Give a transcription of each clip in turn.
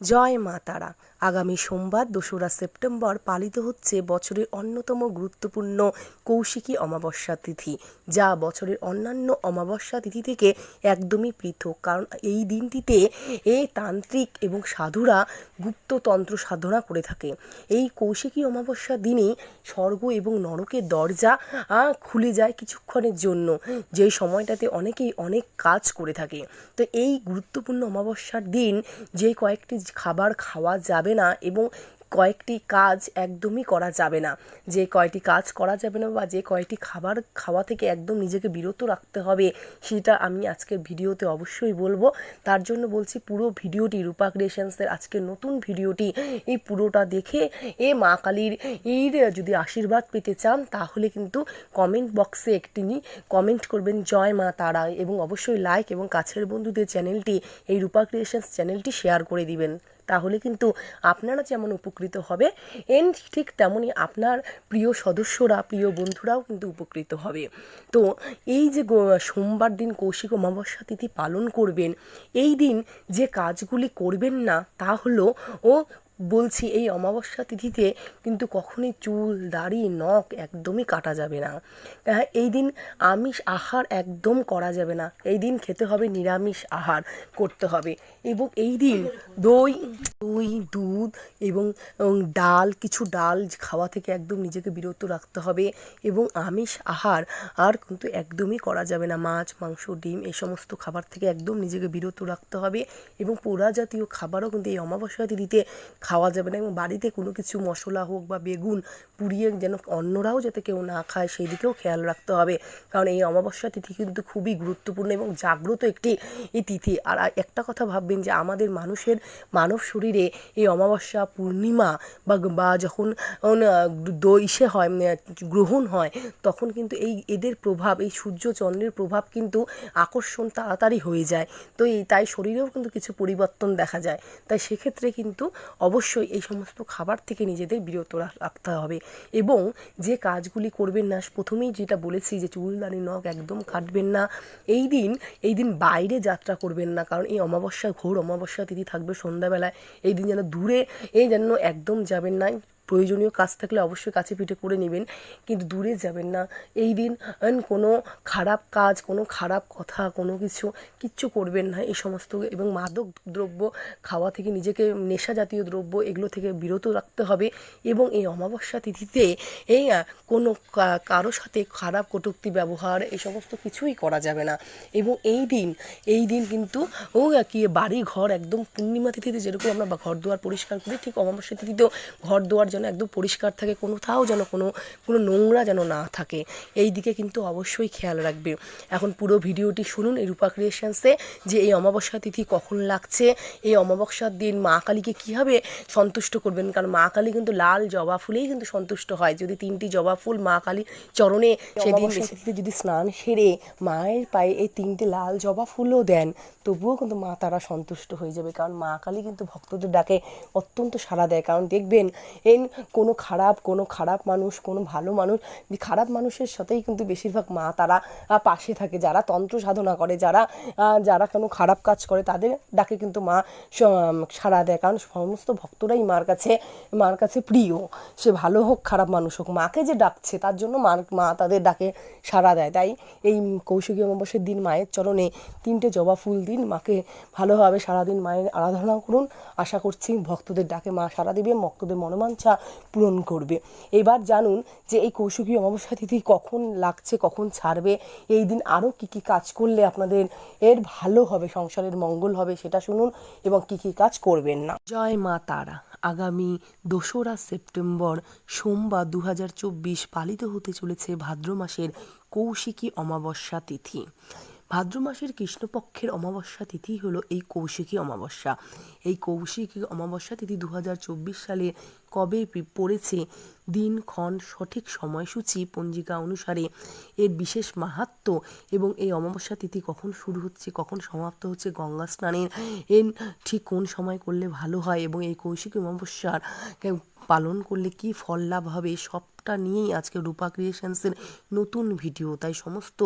জয় মা তারা। আগামী সোমবার, দোসরা সেপ্টেম্বর, পালিত হচ্ছে বছরের অন্যতম গুরুত্বপূর্ণ কৌশিকী অমাবস্যা তিথি, যা বছরের অন্যান্য অমাবস্যা তিথি থেকে একদমই পৃথক। কারণ এই দিনটিতে এ তান্ত্রিক এবং সাধুরা গুপ্ততন্ত্র সাধনা করে থাকে। এই কৌশিকী অমাবস্যা দিনে স্বর্গ এবং নরকের দরজা খুলে যায় কিছুক্ষণের জন্য। যেই সময়টাতে অনেকেই অনেক কাজ করে থাকে। তো এই গুরুত্বপূর্ণ অমাবস্যার দিন যে কয়েকটি খাবার খাওয়া যাবে না এবং কয়েকটি কাজ একদমই করা যাবে না। যে কয়টি কাজ করা যাবে না বা যে কয়টি খাবার খাওয়া থেকে একদম নিজেকে বিরত রাখতে হবে, সেটা আমি আজকের ভিডিওতে অবশ্যই বলব। তার জন্য বলছি পুরো ভিডিওটি রূপা ক্রিয়েশনসের আজকের নতুন ভিডিওটি এই পুরোটা দেখে, এ মা কালীর এর যদি আশীর্বাদ পেতে চান, তাহলে কিন্তু কমেন্ট বক্সে একটি কমেন্ট করবেন, জয় মা তারা। এবং অবশ্যই লাইক এবং কাছের বন্ধুদের চ্যানেলটি এই রূপা ক্রিয়েশনস চ্যানেলটি শেয়ার করে দিবেন। তাহলে কিন্তু আপনারা যেমন উপকৃত হবে, এন ঠিক তেমনই আপনার প্রিয় সদস্যরা, প্রিয় বন্ধুরাও কিন্তু উপকৃত হবে। তো এই যে সোমবার দিন কৌশিক অমাবস্যা তিথি পালন করবেন, এই দিন যে কাজগুলি করবেন না, তা হলো ও বলছি এই অমাবস্যা তিথিতে কিন্তু কখনোই চুল দাড়ি নখ একদমই কাটা যাবে না। আহ, এই দিন আমিষ আহার একদম করা যাবে না। এই দিন খেতে হবে নিরামিষ আহার করতে হবে। এবং এই দিন দই দই দুধ এবং ডাল কিছু ডাল খাওয়া থেকে একদম নিজেকে বিরত রাখতে হবে এবং আমিষ আহার আর কিন্তু একদমই করা যাবে না। মাছ মাংস ডিম এই সমস্ত খাবার থেকে একদম নিজেকে বিরত রাখতে হবে এবং পোড়া জাতীয় খাবারও কিন্তু এই অমাবস্যা তিথিতে খাওয়া যাবে না এবং বাড়িতে কোনো কিছু মশলা হোক বা বেগুন পুড়িয়ে যেন অন্যরাও যাতে কেউ না খায় সেই দিকেও খেয়াল রাখতে হবে। কারণ এই অমাবস্যা তিথি কিন্তু খুবই গুরুত্বপূর্ণ এবং জাগ্রত একটি এই তিথি। আর একটা কথা ভাববেন যে আমাদের মানুষের মানব শরীরে এই অমাবস্যা পূর্ণিমা বা বা যখন উম, দ- ইসে হয় গ্রহণ হয় তখন কিন্তু এই এদের প্রভাব এই সূর্য চন্দ্রের প্রভাব কিন্তু আকর্ষণ তাড়াতাড়ি হয়ে যায়। তো এই তাই শরীরেও কিন্তু কিছু পরিবর্তন দেখা যায়। তাই সেক্ষেত্রে কিন্তু অবশ্যই এই সমস্ত খাবার থেকে নিজেদের বিরত রাখতে হবে। এবং যে কাজগুলি করবেন না, প্রথমেই যেটা বলেছি যে চুলদানি নখ একদম কাটবেন না। এই দিন এই দিন বাইরে যাত্রা করবেন না, কারণ এই অমাবস্যা ঘোর, অমাবস্যা তিথি থাকবে সন্ধ্যাবেলায়। এই দিন যেন দূরে, এই যেন একদম যাবেন না। প্রয়োজনীয় কাজ থাকলে অবশ্যই কাছে পিঠে করে নেবেন, কিন্তু দূরে যাবেন না। এই দিন কোনো খারাপ কাজ, কোনো খারাপ কথা, কোনো কিছু কিচ্ছু করবেন না। এই সমস্ত এবং মাদক দ্রব্য খাওয়া থেকে নিজেকে নেশা জাতীয় দ্রব্য এগুলো থেকে বিরত রাখতে হবে এবং এই অমাবস্যা তিথিতে এই কোনো কারও সাথে খারাপ কটূক্তি, ব্যবহার এই সমস্ত কিছুই করা যাবে না। এবং এই দিন এই দিন কিন্তু, ও, কি বাড়ি ঘর একদম পূর্ণিমা তিথিতে যেরকম আমরা ঘর দুয়ার পরিষ্কার করি ঠিক অমাবস্যা তিথিতেও ঘর দুয়ার যেন একদম পরিষ্কার থাকে কোনোথাও যেন কোনো কোনো নোংরা যেন না থাকে। এই দিকে কিন্তু অবশ্যই খেয়াল রাখবে। এখন পুরো ভিডিওটি শুনুন এই রূপা ক্রিয়েশনসে যে এই অমাবস্যা তিথি কখন লাগছে এই অমাবস্যার দিন মা কালীকে কীভাবে সন্তুষ্ট করবেন? কারণ মা কালী কিন্তু লাল জবা ফুলেই কিন্তু সন্তুষ্ট হয়। যদি তিনটি জবা ফুল মা কালী চরণে সেদিন যদি স্নান সেরে মায়ের পায়ে এই তিনটে লাল জবা ফুলও দেন তবুও কিন্তু মা তারা সন্তুষ্ট হয়ে যাবে। কারণ মা কালী কিন্তু ভক্তদের ডাকে অত্যন্ত সাড়া দেয়। কারণ দেখবেন এই কোনো খারাপ কোনো খারাপ মানুষ, কোনো ভালো মানুষ খারাপ মানুষের সাথেই কিন্তু বেশিরভাগ মা তারা পাশে থাকে। যারা তন্ত্র সাধনা করে, যারা যারা কোনো খারাপ কাজ করে, তাদের ডাকে কিন্তু মা সাড়া দেয়। কারণ সমস্ত ভক্তরাই মার কাছে মার কাছে প্রিয়। সে ভালো হোক, খারাপ মানুষ হোক, মাকে যে ডাকছে, তার জন্য মার, মা তাদের ডাকে সাড়া দেয়। তাই এই কৌশিকী অমাবস্যার দিন মায়ের চরণে তিনটে জবা ফুল দিন মাকে ভালোভাবে সারাদিন মায়ের আরাধনা করুন। আশা করছি ভক্তদের ডাকে মা সাড়া দেবে ভক্তদের মনোবাঞ্ছা পূরণ করবে। এবার জানুন যে এই কৌশিকী অমাবস্যা তিথি কখন লাগছে, কখন ছাড়বে, এই দিন আরও কি কি কাজ করলে আপনাদের এর ভালো হবে, সংসারের মঙ্গল হবে সেটা শুনুন এবং কি কি কাজ করবেন না। জয় মা তারা। আগামী দোসরা সেপ্টেম্বর সোমবার দু হাজার চব্বিশ পালিত হতে চলেছে ভাদ্র মাসের কৌশিকী অমাবস্যা তিথি। ভাদ্র মাসের কৃষ্ণপক্ষের অমাবস্যা তিথি হলো এই কৌশিকী অমাবস্যা। এই কৌশিকী অমাবস্যা তিথি দু হাজার চব্বিশ সালে কবে পড়েছে? দিনক্ষণ সঠিক সময়সূচি, পঞ্জিকা অনুসারে। এর বিশেষ মাহাত্ম্য এবং এই অমাবস্যা তিথি কখন শুরু হচ্ছে, কখন সমাপ্ত হচ্ছে, গঙ্গা স্নানের এর ঠিক কোন সময় করলে ভালো হয় এবং এই কৌশিকী অমাবস্যার পালন করলে কি ফল লাভ হবে? সবটা নিয়েই আজকে রূপা ক্রিয়েশনসের নতুন ভিডিও। তাই সমস্ত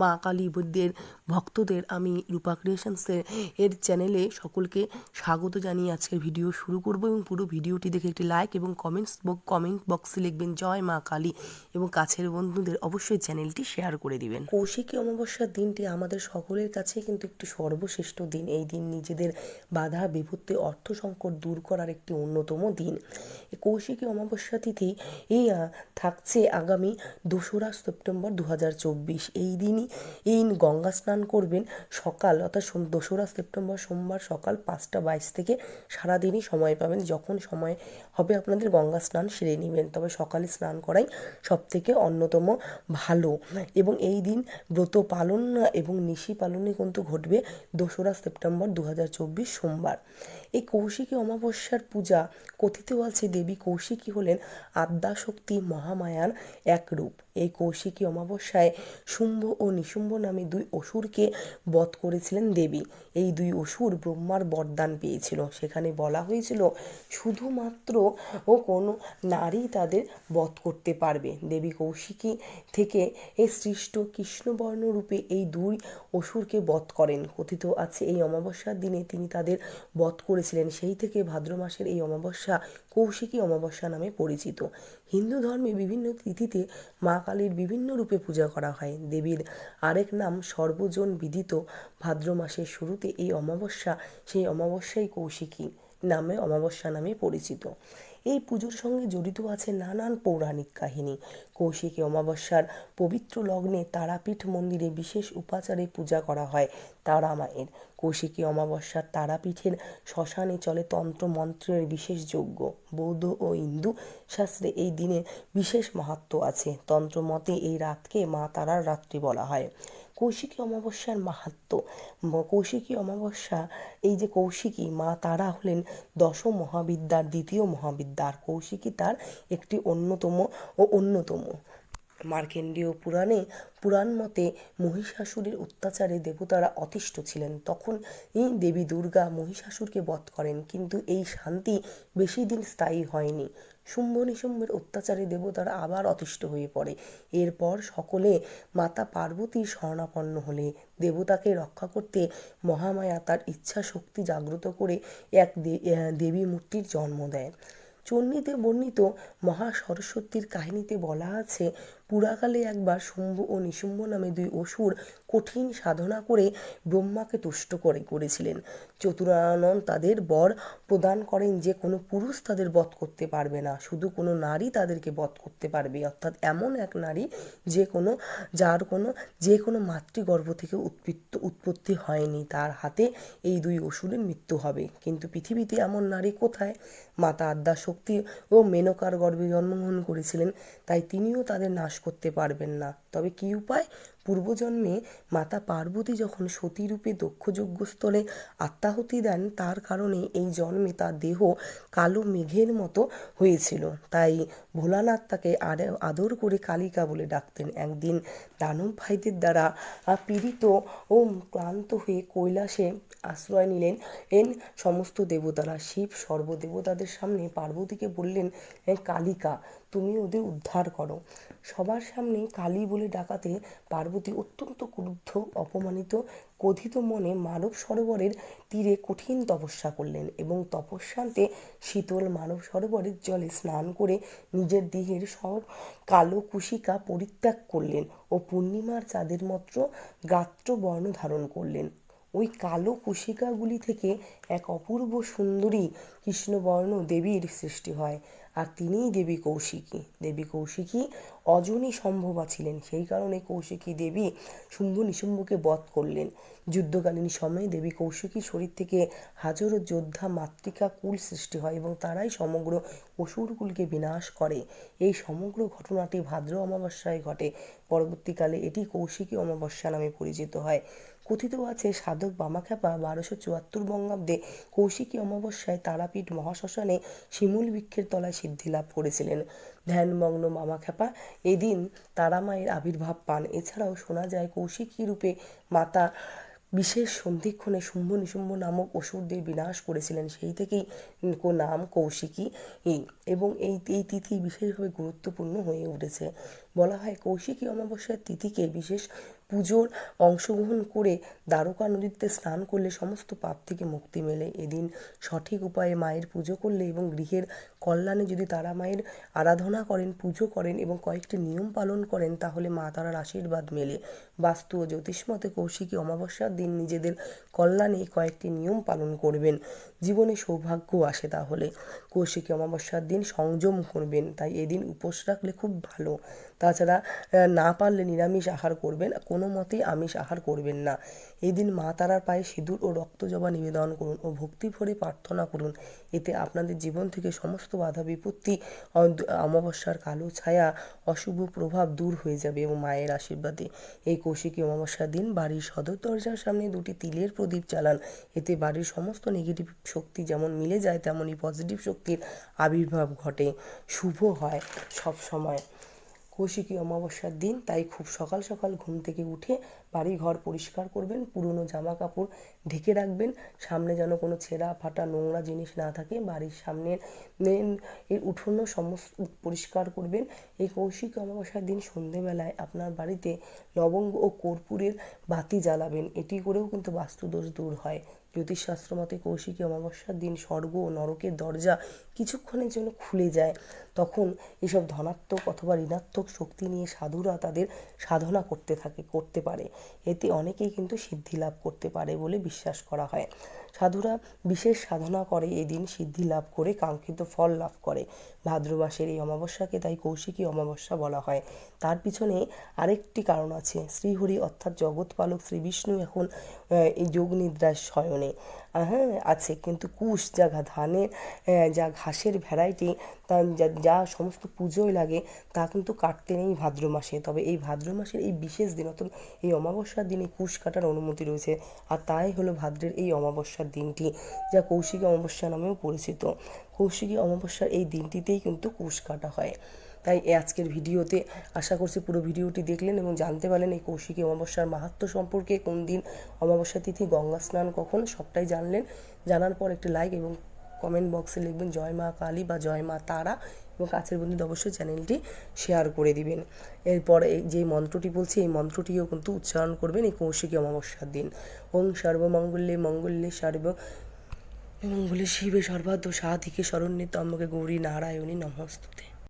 মা কালী বুদ্ধের ভক্তদের আমি রূপা ক্রিয়েশনসের এর চ্যানেলে সকলকে স্বাগত জানিয়ে আজকের ভিডিও শুরু করব এবং পুরো ভিডিওটি দেখে একটি লাইক এবং কমেন্টস কমেন্ট বক্সে লিখবেন, জয় মা কালী এবং কাছের বন্ধুদের অবশ্যই চ্যানেলটি শেয়ার করে দিবেন। কৌশিকী অমাবস্যার দিনটি আমাদের সকলের কাছে কিন্তু একটি সর্বশ্রেষ্ঠ দিন। এই দিন নিজেদের বাধা, বিপত্তি, অর্থ সংকট দূর করার একটি অন্যতম দিন। কৌশিকী অমাবস্যা তিথি এই থাকছে আগামী দোসরা সেপ্টেম্বর দু হাজার চব্বিশ। এই দিনই এই গঙ্গা স্নান করবেন সকাল, অর্থাৎ দোসরা সেপ্টেম্বর সোমবার সকাল পাঁচটা বাইশ থেকে সারাদিনই সময় পাবেন। যখন সময় হবে আপনাদের গঙ্গা স্নান সেরে নেবেন। তবে সকালে স্নান করাই সব থেকে অন্যতম ভালো। এবং এই দিন ব্রত পালন এবং নিশি পালনে কিন্তু ঘটবে দোসরা সেপ্টেম্বর দু হাজার চব্বিশ সোমবার। এই কৌশিকী অমাবস্যার পূজা কথিত আছে দেবী কৌশিকী হলেন আদ্যাশক্তি মহামায়ার এক রূপ। এই কৌশিকী অমাবস্যায় শুম্ভ ও নিশুম্ভ নামে দুই অসুরকে বধ করেছিলেন দেবী। এই দুই অসুর ব্রহ্মার বরদান পেয়েছিল। সেখানে বলা হয়েছিল, শুধুমাত্র ও কোনো নারী তাদের বধ করতে পারবে। দেবী কৌশিকী থেকে এই সৃষ্ট কৃষ্ণবর্ণ রূপে এই দুই অসুরকে বধ করেন। কথিত আছে, এই অমাবস্যার দিনে তিনি তাদের বধ করেছিলেন। সেই থেকে ভাদ্র মাসের এই অমাবস্যা কৌশিকী অমাবস্যা নামে পরিচিত। হিন্দু ধর্মে বিভিন্ন তিথিতে মা কালীর বিভিন্ন রূপে পূজা করা হয়। দেবীর আরেক নাম সর্বজন বিদিত। ভাদ্র মাসের শুরুতে এই অমাবস্যা সেই অমাবস্যাই কৌশিকী নামে অমাবস্যা নামে পরিচিত। এই পুজোর সঙ্গে জড়িত আছে নানান পৌরাণিক কাহিনী। কৌশিকী অমাবস্যার পবিত্র লগ্নে তারাপীঠ মন্দিরে বিশেষ উপাচারে পূজা করা হয় তারা মায়ের। কৌশিকী অমাবস্যার তারাপীঠের শ্মশানে চলে তন্ত্র মন্ত্রের বিশেষ যজ্ঞ। বৌদ্ধ ও হিন্দু শাস্ত্রে এই দিনে বিশেষ মাহাত্ম আছে। তন্ত্র মতে এই রাতকে মা তারার রাত্রি বলা হয়। কৌশিকী অমাবস্যার মাহাত্ম্য ম- কৌশিকী অমাবস্যা, এই যে কৌশিকী, মা তারা হলেন দশম মহাবিদ্যার, দ্বিতীয় মহাবিদ্যার। কৌশিকী তার একটি অন্যতম ও অন্যতম। মার্কেন্ডীয় পুরাণে, পুরাণ মতে মহিষাসুরের অত্যাচারে দেবতারা অতিষ্ঠ ছিলেন। তখন এই দেবী দুর্গা মহিষাসুরকে বধ করেন, কিন্তু এই শান্তি বেশি দিন স্থায়ী হয়নি। শুম্ভ নিশুম্ভের অত্যাচারে দেবতারা আবার অতিষ্ঠ হয়ে পড়ে। এরপর সকলে মাতা পার্বতীর শরণাপন্ন হলে দেবতাকে রক্ষা করতে মহামায়া তার ইচ্ছা শক্তি জাগ্রত করে এক দেবী মূর্তির জন্ম দেয়। চণ্ডীতে বর্ণিত মহা সরস্বতীর কাহিনীতে বলা আছে পুরাকালে একবার শুম্ভ ও নিশুম্ভ নামে দুই অসুর কঠিন সাধনা করে ব্রহ্মাকে তুষ্ট করে করেছিলেন। চতুরানন তাদের বর প্রদান করেন যে কোনো পুরুষ তাদের বধ করতে পারবে না, শুধু কোনো নারী তাদেরকে বধ করতে পারবে, অর্থাৎ এমন এক নারী যে কোনো, যার কোনো, যে কোনো মাতৃগর্ভ থেকে উৎপত্ত, উৎপত্তি হয়নি, তার হাতে এই দুই অসুরের মৃত্যু হবে। কিন্তু পৃথিবীতে এমন নারী কোথায়? মাতা আদ্যা শক্তি ও মেনকার গর্ভে জন্মগ্রহণ করেছিলেন, তাই তিনিও তাদের নাশ করতে পারবেন না। তবে কি উপায়? পূর্বজন্মে মাতা পার্বতী যখন সতীরূপে দক্ষযজ্ঞস্থলে আত্মাহুতি দেন, তার কারণে এই জন্মে তার দেহ কালো মেঘের মতো হয়েছিল। তাই ভোলানাথ তাকে আদর করে কালিকা বলে ডাকতেন। একদিন দানব ভাইদের দ্বারা পীড়িত ও ক্লান্ত হয়ে কৈলাসে আশ্রয় নিলেন এন সমস্ত দেবতারা। শিব সর্বদেবতাদের সামনে পার্বতীকে বললেন কালিকা, তুমি ওদের উদ্ধার করো। সবার সামনে কালী বলে ডাকাতে পার্বতী অত্যন্ত ক্রুদ্ধ, অপমানিত কথিত মনে মানব সরোবরের তীরে কঠিন তপস্যা করলেন এবং তপস্যান্তে শীতল মানব সরোবরের জলে স্নান করে নিজের দেহের সব কালো কুশিকা পরিত্যাগ করলেন ও পূর্ণিমার চাঁদের মাত্র গাত্র বর্ণ ধারণ করলেন। ওই কালো কুশিকাগুলি থেকে এক অপূর্ব সুন্দরী কৃষ্ণবর্ণ দেবীর সৃষ্টি হয়। আর তিনিই দেবী কৌশিকী। দেবী কৌশিকী অজনী সম্ভবা ছিলেন। সেই কারণে কৌশিকী দেবী শুম্ভ নিশুম্ভকে বধ করলেন। যুদ্ধকালীন সময়ে দেবী কৌশিকীর শরীর থেকে হাজারো যোদ্ধা মাতৃকা কুল সৃষ্টি হয় এবং তারাই সমগ্র অসুরকুলকে বিনাশ করে। এই সমগ্র ঘটনাটি ভাদ্র অমাবস্যায় ঘটে। পরবর্তীকালে এটি কৌশিকী অমাবস্যা নামে পরিচিত হয়। কথিত আছে, সাধক বামাখ্যাপা বারোশো চুয়াত্তর বঙ্গাব্দে কৌশিকী অমাবস্যায় তারাপীঠ মহাশ্মশানে শিমুল বৃক্ষের তলায় সিদ্ধি লাভ করেছিলেন। ধ্যানমগ্ন মামাখ্যাপা এদিন তারামায়ের আবির্ভাব পান। এছাড়াও শোনা যায়, কৌশিকী রূপে মাতা বিশেষ সন্ধিক্ষণে শুম্ভ নিশুম্ভ নামক অসুরদের বিনাশ করেছিলেন। সেই থেকেই নাম কৌশিকী এই এবং এই এই তিথি বিশেষভাবে গুরুত্বপূর্ণ হয়ে উঠেছে। বলা হয় কৌশিকী অমাবস্যার তিথিকে বিশেষ পুজোর অংশগ্রহণ করে দ্বারকা নদীতে স্নান করলে সমস্ত পাপ থেকে মুক্তি মেলে। এদিন সঠিক উপায়ে মায়ের পুজো করলে এবং গৃহের কল্যাণে যদি তারা মায়ের আরাধনা করেন, পুজো করেন এবং কয়েকটি নিয়ম পালন করেন, তাহলে মা তারার আশীর্বাদ মেলে। বাস্তু ও জ্যোতিষমতে কৌশিকী অমাবস্যার দিন নিজেদের কল্যাণে কয়েকটি নিয়ম পালন করবেন। জীবনে সৌভাগ্য আসে তাহলে। কৌশিকী অমাবস্যার দিন সংযম করবেন, তাই এদিন উপোস রাখলে খুব ভালো। তাছাড়া না পারলে নিরামিষ আহার করবেন, কোনো মতেই আমিষ আহার করবেন না। এদিন মা তারার পায়ে সিঁদুর ও রক্তজবা নিবেদন করুন ও ভক্তি ভরে প্রার্থনা করুন। এতে আপনাদের জীবন থেকে সমস্ত বাধা, বিপত্তি অমাবস্যার কালো ছায়া, অশুভ প্রভাব দূর হয়ে যাবে এবং মায়ের আশীর্বাদে। এই কৌশিকী অমাবস্যার দিন বাড়ির সদর দরজার সামনে দুটি তিলের প্রদীপ চালান। এতে বাড়ির সমস্ত নেগেটিভ শক্তি যেমন মিলে যায় তেমনই পজিটিভ শক্তির আবির্ভাব ঘটে। শুভ হয় সব সময় কৌশিকী অমাবস্যার দিন, তাই খুব সকাল সকাল ঘুম থেকে উঠে বাড়ি ঘর পরিষ্কার করবেন, পুরনো জামা কাপড় ঢেকে রাখবেন, সামনে যেন কোনো ছেঁড়া ফাটা নোংরা জিনিস না থাকে, বাড়ির সামনের মেন এর উঠোনও সমস্ত পরিষ্কার করবেন। এই কৌশিকী অমাবস্যার দিন সন্ধেবেলায় আপনার বাড়িতে লবঙ্গ ও কর্পূরের বাতি জ্বালাবেন, এটি করেও কিন্তু বাস্তুদোষ দূর হয়। জ্যোতিষশাস্ত্র মতে কৌশিকী অমাবস্যার দিন স্বর্গ ও নরকের দরজা কিছুক্ষণের জন্য খুলে যায়। তখন এসব ধনাত্মক অথবা ঋণাত্মক শক্তি নিয়ে সাধুরা তাদের সাধনা করতে থাকে, করতে পারে। এতে অনেকেই কিন্তু সিদ্ধি লাভ করতে পারে বলে বিশ্বাস করা হয়। সাধুরা বিশেষ সাধনা করে এদিন সিদ্ধি লাভ করে, কাঙ্ক্ষিত ফল লাভ করে। ভাদ্র মাসের এই অমাবস্যাকে তাই কৌশিকী অমাবস্যা বলা হয়। তার পিছনে আরেকটি কারণ আছে। শ্রীহরি অর্থাৎ জগৎপালক শ্রী বিষ্ণু এখন এই যোগ নিদ্রায় শয়নে আহ, হ্যাঁ আছে। কিন্তু কুশ যা ধানের যা ঘাসের ভ্যারাইটি তা যা- যা সমস্ত পুজোয় লাগে তা কিন্তু কাটতে নেই ভাদ্র মাসে। তবে এই ভাদ্র মাসের এই বিশেষ দিন অর্থাৎ এই অমাবস্যার দিনে কুশ কাটার অনুমতি রয়েছে। আর তাই হলো ভাদ্রের এই অমাবস্যার দিনটি যা কৌশিকী অমাবস্যা নামেও পরিচিত। কৌশিকী অমাবস্যার এই দিনটিতেই কিন্তু কুশ কাটা হয়। তাই আজকের ভিডিওতে আশা করছি পুরো ভিডিওটি দেখলেন এবং জানতে পারলেন এই কৌশিকী অমাবস্যার মাহাত্ম্য সম্পর্কে, কোন দিন অমাবস্যা তিথি, গঙ্গা স্নান কখন, সবটাই জানলেন। জানার পর একটি লাইক এবং কমেন্ট বক্সে লিখবেন, জয় মা কালী বা জয় মা তারা এবং কাছের বন্ধুদের অবশ্যই চ্যানেলটি শেয়ার করে দিবেন। এরপর এই যে মন্ত্রটি বলছি, এই মন্ত্রটিও কিন্তু উচ্চারণ করবেন এই কৌশিকী অমাবস্যার দিন। ওং সর্বমঙ্গল্যে মঙ্গল্যে সর্ব, মঙ্গলে শিবে সর্বাধ্য সাধিকে শরণ্যে তম্বকে গৌরী নারায়ণী নমস্তুতে।